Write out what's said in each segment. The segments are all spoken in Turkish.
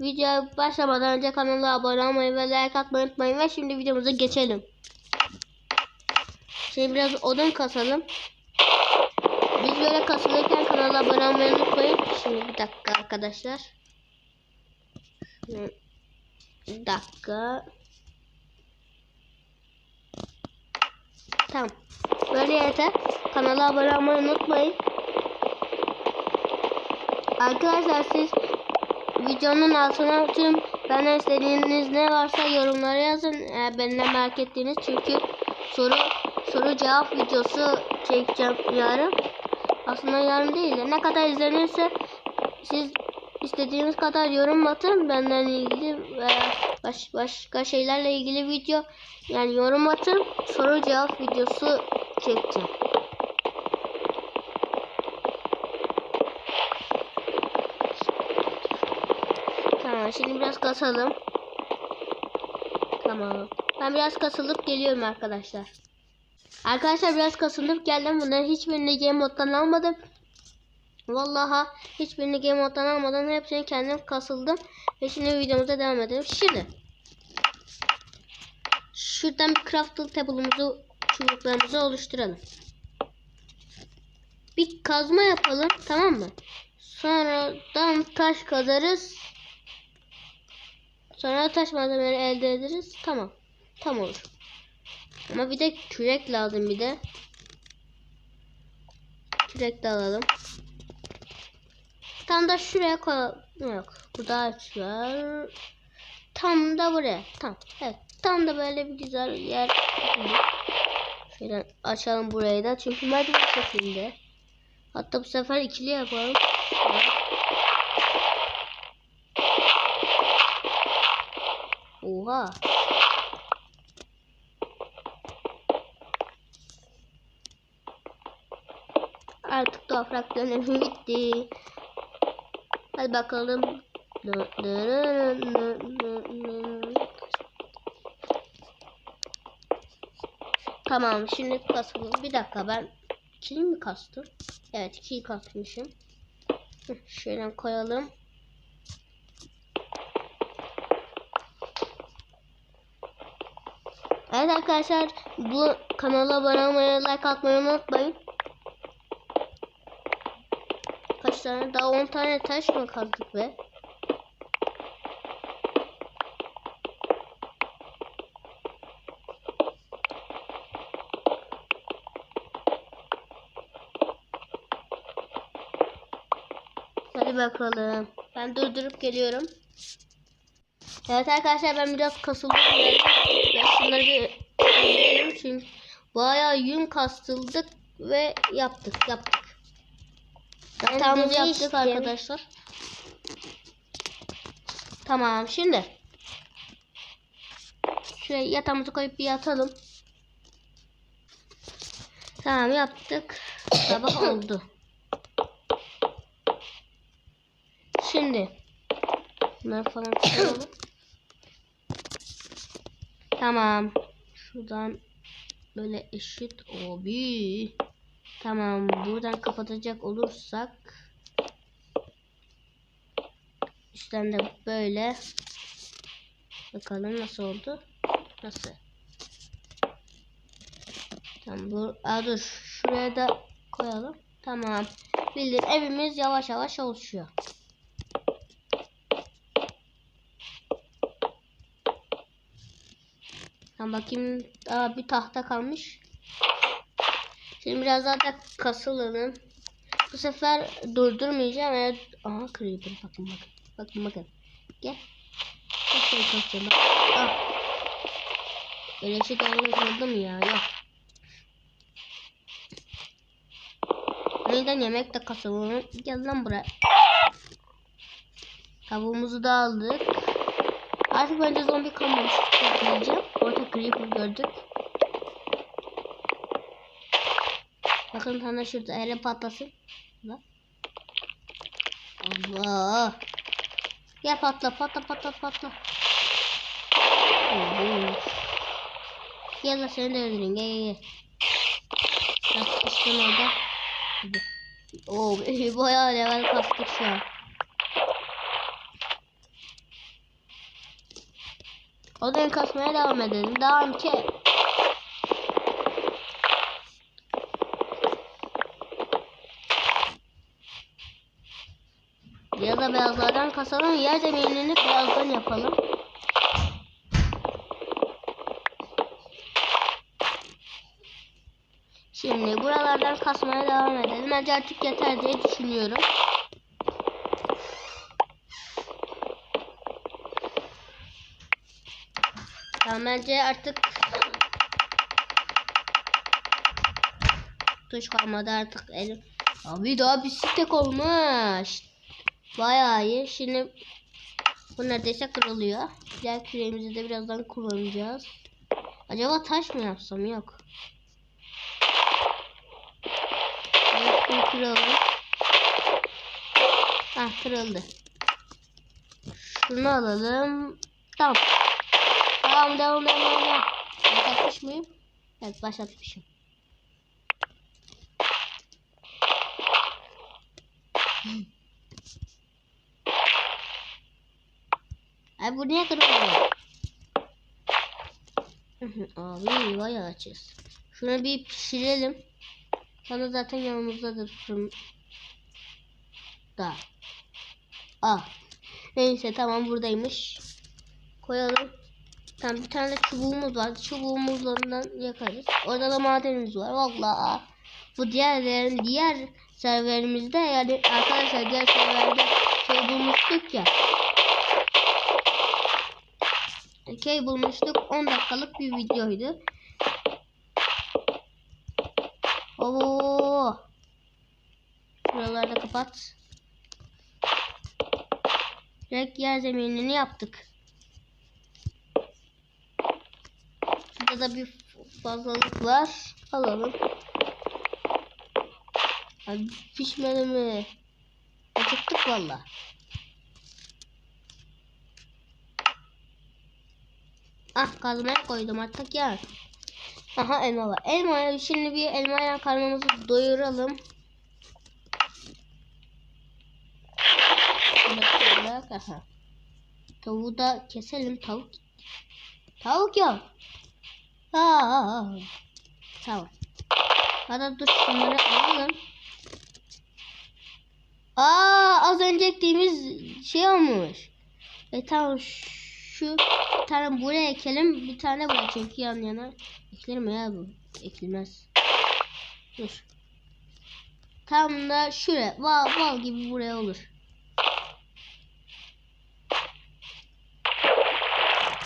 Videoya başlamadan önce kanala abone olmayı ve like atmayı unutmayın ve şimdi videomuza geçelim. Şimdi biraz odun kasalım. Biz böyle kasılırken kanala abone olmayı unutmayın. Şimdi bir dakika arkadaşlar. Şimdi Bir dakika. Tamam. Böyle yeter. Kanala abone olmayı unutmayın. Arkadaşlar siz videonun altına tüm benden istediğiniz ne varsa yorumlara yazın. Eğer benden merak ettiğiniz çünkü soru soru cevap videosu çekeceğim yarın. Aslında yarın değil de ne kadar izlenirse siz istediğiniz kadar yorum atın benden ilgili veya baş, başka şeylerle ilgili video yani yorum atın soru cevap videosu çekeceğim. Tamam şimdi biraz kasalım. Tamam. Ben biraz kasılıp geliyorum arkadaşlar. Arkadaşlar biraz kasılıp geldim. Bunların hiçbirini game moddan almadım. Vallahi hiçbirini game moddan almadan hepsini kendim kasıldım. Ve şimdi videomuza devam edelim. Şimdi. Şuradan bir crafting table'ımızı çubuklarımızı oluşturalım. Bir kazma yapalım tamam mı? Sonradan taş kazarız. Sonra taş malzemeleri elde ederiz. Tamam. Tam olur. Ama bir de kürek lazım bir de. Kürek de alalım. Tam da şuraya koyalım. Yok. Bu daha var. Tam da buraya. Tam. Evet. Tam da böyle bir güzel yer. Şöyle açalım burayı da. Çünkü merdiven şeklinde. Hatta bu sefer ikili yapalım. Oha. Artık toprak dönemi bitti. Hadi bakalım. Tamam şimdi kasalım. Bir dakika ben ikili mi kastım? Evet ikili kasmışım. Şöyle koyalım. Evet arkadaşlar bu kanala abone olmayı, like atmayı unutmayın. Kaç tane? Daha 10 tane taş mı kazdık be? Hadi bakalım. Ben durdurup geliyorum. Evet arkadaşlar ben biraz kasıldım. Ya şunları bir çünkü bayağı yün kastıldık ve yaptık yaptık. Yatağımızı yaptık arkadaşlar. Tamam şimdi. Şuraya yatağımızı koyup bir yatalım. Tamam yaptık. Sabah oldu. Şimdi. Bunları falan. Tamam. Şuradan böyle eşit obi. Tamam. Buradan kapatacak olursak üstten de böyle bakalım nasıl oldu? Nasıl? Tamam bu Aa, dur şuraya da koyalım. Tamam. Bildiğin evimiz yavaş yavaş oluşuyor. Tamam bakayım. Aa, bir tahta kalmış. Şimdi biraz daha da kasılalım. Bu sefer durdurmayacağım. Eğer... Aha creeper bakın bakın. Bakın bakın. Gel. Çok şey bak. Ah. Öyle şey mu ya? Yok. Neyden yemek de kasalım. Gel lan buraya. Tavuğumuzu da aldık. Artık bence zombi kalmamış diyeceğim. Orta creeper gördük. Bakın sana şurada ele patlasın. Bak. Allah. Gel patla patla patla patla. Gel la seni de öldüreyim gel gel gel. Nasıl sıçtın orada? Oo bayağı level kastık şu an. Odun kasmaya devam edelim. Devam ki. Ya da beyazlardan kasalım. Yer zeminini beyazdan yapalım. Şimdi buralardan kasmaya devam edelim. Bence artık yeter diye düşünüyorum. Tamam bence artık tuş kalmadı artık elim. Abi daha bir stek olmuş. Bayağı iyi. Şimdi bu neredeyse kırılıyor. Diğer küreğimizi de birazdan kullanacağız. Acaba taş mı yapsam? Yok. Kıralım. Ah kırıldı. Şunu alalım. Tamam. Devam devam devam devam. Başlatmış mıyım? Evet başlatmışım. Ay bu niye kırılıyor? Abi vay açız. Şunu bir pişirelim. Sana zaten yanımızdadır fırın. Da. Ah. Neyse tamam buradaymış. Koyalım. Tamam bir tane de çubuğumuz var. Çubuğumuzdan yakarız. Orada da madenimiz var. Valla. Bu diğerlerin diğer serverimizde yani arkadaşlar diğer serverde şey bulmuştuk ya. Şey bulmuştuk. 10 dakikalık bir videoydu. Oo. Şuraları da kapat. Direkt yer zeminini yaptık. Şurada da bir fazlalık var. Alalım. Abi pişmedi mi? Acıktık valla. Ah kazmaya koydum artık ya. Aha elma var. Elma şimdi bir elma karnımızı doyuralım. Aha. Tavuğu da keselim tavuk. Tavuk yok. Tamam. Hadi dur şunları alalım. Aa az önce ektiğimiz şey olmuş. E tamam şu tane buraya ekelim bir tane buraya çünkü yan yana ekilir mi ya bu? Ekilmez. Dur. Tam da şuraya bal, bal gibi buraya olur.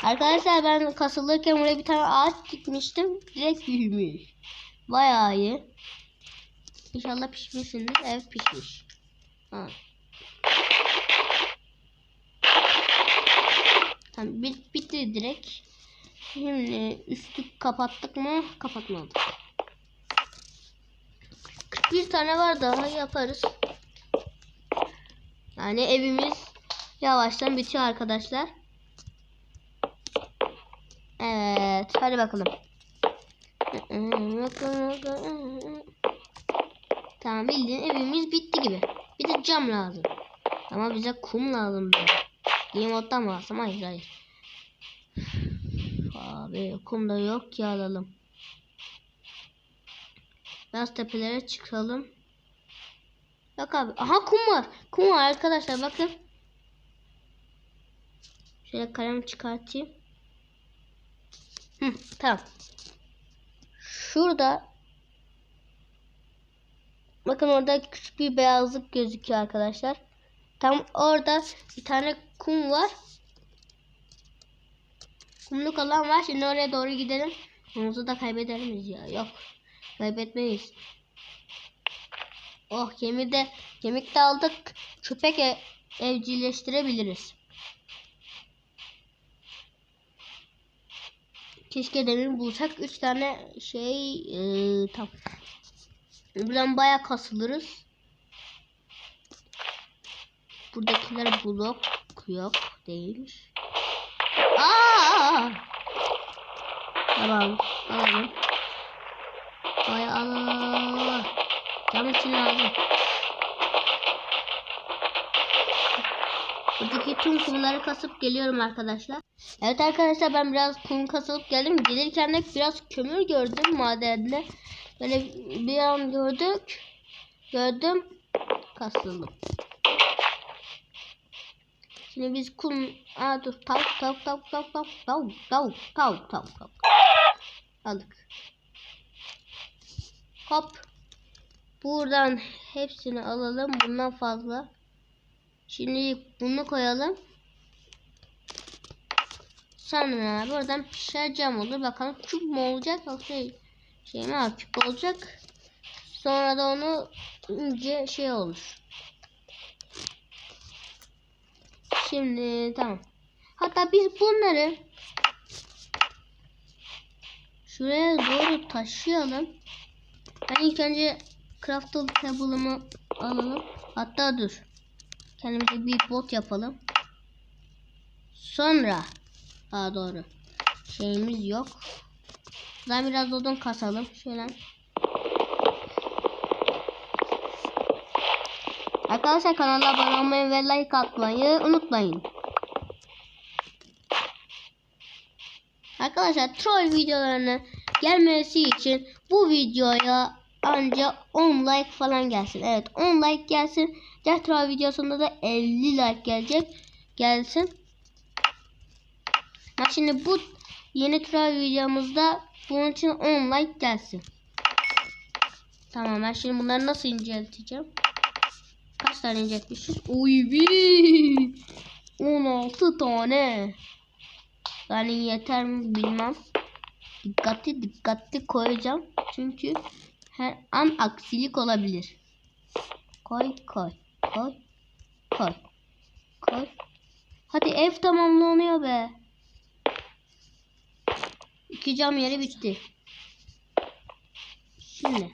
Arkadaşlar ben kasılırken buraya bir tane ağaç dikmiştim. Direkt büyümüş. Bayağı iyi. İnşallah pişmişsindir. Evet pişmiş. Ha. Tamam bit bitti direkt. Şimdi üstü kapattık mı? Kapatmadık. 41 tane var daha yaparız. Yani evimiz yavaştan bitiyor arkadaşlar. Evet hadi bakalım. Tamam bildiğin evimiz bitti gibi. Bir de cam lazım. Ama bize kum lazım. Moddan mı alsam? Hayır hayır. Abi kum da yok ki alalım. Biraz tepelere çıkalım. Yok abi. Aha kum var. Kum var arkadaşlar bakın. Şöyle kalem çıkartayım. Hı, tamam. Şurada bakın orada küçük bir beyazlık gözüküyor arkadaşlar. Tam orada bir tane kum var. Kumluk alan var. Şimdi oraya doğru gidelim. Kumumuzu da kaybeder miyiz ya? Yok. Kaybetmeyiz. Oh kemiği de kemik de aldık. Köpek ev, evcilleştirebiliriz. Keşke demin bulsak 3 tane şey e, tam. Buradan baya kasılırız. Buradakiler blok yok değilmiş. Aa! Tamam alalım. Vay Allah. Cam için lazım. Buradaki tüm kumları kasıp geliyorum arkadaşlar. Evet arkadaşlar ben biraz kum kasıp geldim. Gelirken de biraz kömür gördüm madende. Böyle bir an gördük. Gördüm. Kasıldım. Şimdi biz kum... Aa dur tavuk tavuk tavuk tavuk tavuk tavuk tavuk tavuk tavuk tavuk. Aldık. Hop. Buradan hepsini alalım. Bundan fazla. Şimdi bunu koyalım. Sonra buradan pişireceğim olur. Bakalım küp mü olacak yoksa şey, şey mi ha, küp olacak. Sonra da onu ince şey olur. Şimdi tamam. Hatta biz bunları şuraya doğru taşıyalım. Ben ilk önce crafting table'ımı alalım. Hatta dur. Kendimize bir bot yapalım. Sonra Aa doğru. Şeyimiz yok. Daha biraz odun kasalım. Şöyle. Arkadaşlar kanala abone olmayı ve like atmayı unutmayın. Arkadaşlar troll videolarını gelmesi için bu videoya anca 10 like falan gelsin. Evet 10 like gelsin. Troll videosunda da 50 like gelecek. Gelsin. Ha şimdi bu yeni troll videomuzda bunun için 10 like gelsin. Tamam ben şimdi bunları nasıl incelteceğim? Kaç tane inceltmişiz? Oy bir 16 tane. Yani yeter mi bilmem. Dikkatli dikkatli koyacağım. Çünkü her an aksilik olabilir. Koy koy koy koy koy. Hadi ev tamamlanıyor be. İki cam yeri bitti. Şimdi.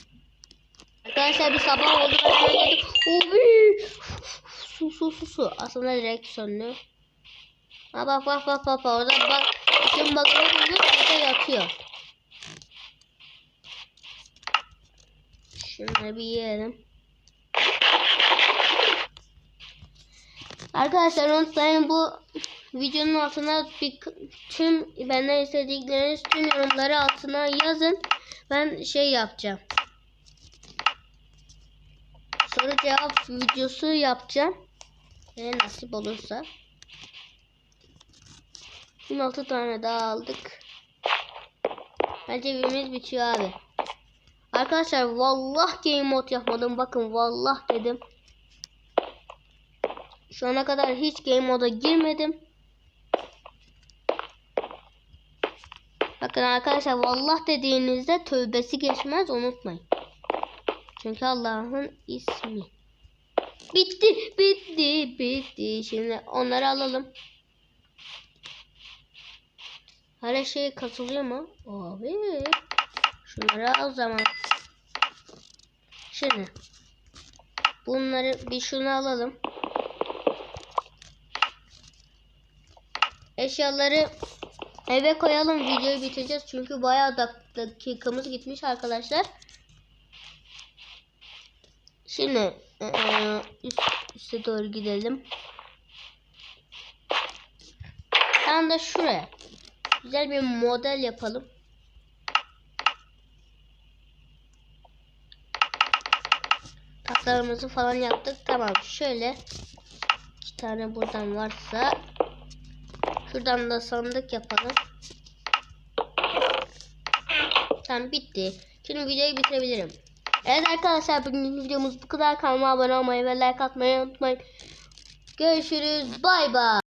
Arkadaşlar bir sabah oldu. Ben geldim. Oy! Su su su su. Aslında direkt söndü. Ha bak bak bak bak. Orada bak. Bakımı buldu. Burada yatıyor. Şunları bir yiyelim. Arkadaşlar unutmayın bu videonun altına bir, tüm benden istedikleriniz tüm yorumları altına yazın. Ben şey yapacağım. Soru cevap videosu yapacağım. Eğer nasip olursa. 16 tane daha aldık. Bence evimiz bitiyor abi. Arkadaşlar vallah game mod yapmadım. Bakın vallah dedim. Şu ana kadar hiç game moda girmedim. Bakın arkadaşlar vallah dediğinizde tövbesi geçmez unutmayın. Çünkü Allah'ın ismi. Bitti, bitti, bitti. Şimdi onları alalım. Her şey katılıyor mu? Abi. Şunları al zaman. Şimdi. Bunları bir şunu alalım. Eşyaları eve koyalım. Videoyu bitireceğiz. Çünkü bayağı dak dakikamız gitmiş arkadaşlar. Şimdi ee, üst, üste doğru gidelim. Tam da şuraya. Güzel bir model yapalım. Tatlarımızı falan yaptık. Tamam şöyle. iki tane buradan varsa. Şuradan da sandık yapalım. Tamam bitti. Şimdi videoyu bitirebilirim. Evet arkadaşlar bugün videomuz bu kadar. Kanalıma abone olmayı ve like atmayı unutmayın. Görüşürüz. Bay bay.